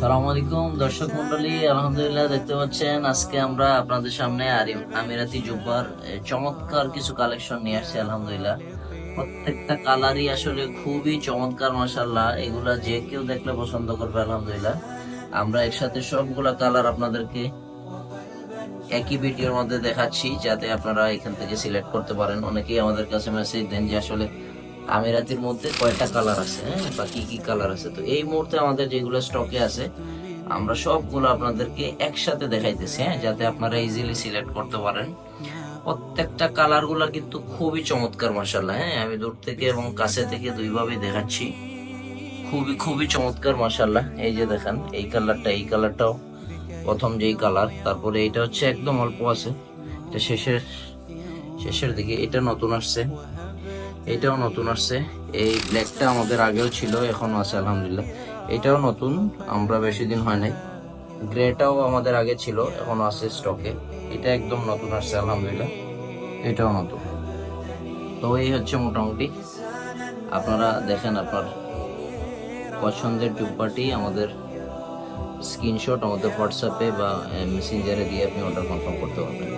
সালাম আলাইকুম দর্শক মন্ডলী আলহামদুলিল্লাহ দেখতে পাচ্ছেন, আজকে আমরা আপনাদের সামনে আমিরাতি জুব্বার চমৎকার কিছু কালেকশন নিয়ে আসছি, আলহামদুলিল্লাহ। প্রত্যেকটা কালারই আসলে খুবই চমৎকার মাসাল্লাহ এগুলা যে কেউ দেখলে পছন্দ করবে, আলহামদুলিল্লাহ। আমরা একসাথে সবগুলা কালার আপনাদেরকে একই ভিডিওর মধ্যে দেখাচ্ছি, যাতে আপনারা এখান থেকে সিলেক্ট করতে পারেন। অনেকেই আমাদের কাছে মেসেজ দেন যে আসলে আমিরাতির মধ্যে কয়টা কালার আছে হ্যাঁ? বা কি কি কালার আছে? তো এই মুহূর্তে আমাদের যেগুলো স্টকে আছে, আমরা সবগুলো আপনাদেরকে একসাথে দেখাইতেছি হ্যাঁ? যাতে আপনারা ইজিলি সিলেক্ট করতে পারেন। প্রত্যেকটা কালারগুলা কিন্তু খুবই চমৎকার মাসাল্লাহ হ্যাঁ? আমি দূর থেকে এবং কাছে থেকে দুইভাবেই দেখাচ্ছি। খুবই খুবই চমৎকার মাসাল্লাহ এই যে দেখেন, এই কালারটা এই কালারটাও প্রথম যেই কালার তারপরে এটা হচ্ছে একদম অল্প আছে, এটা শেষের শেষের দিকে, এটা নতুন আসছে। এটাও নতুন আসছে। এই ব্ল্যাকটা আমাদের আগেও ছিল, এখনও আছে, আলহামদুলিল্লাহ। এটাও নতুন, আমরা বেশি দিন হয় নাই। গ্রেটাও আমাদের আগে ছিল, এখনও আছে স্টকে এটা একদম নতুন আসছে, আলহামদুলিল্লাহ। এটাও নতুন। তো এই হচ্ছে মোটামুটি। আপনারা দেখেন আপনার পছন্দের জুব্বাটি আমাদের স্ক্রিনশট আমাদের হোয়াটসঅ্যাপে বা মেসেঞ্জারে দিয়ে আপনি অর্ডার কনফার্ম করতে পারবেন।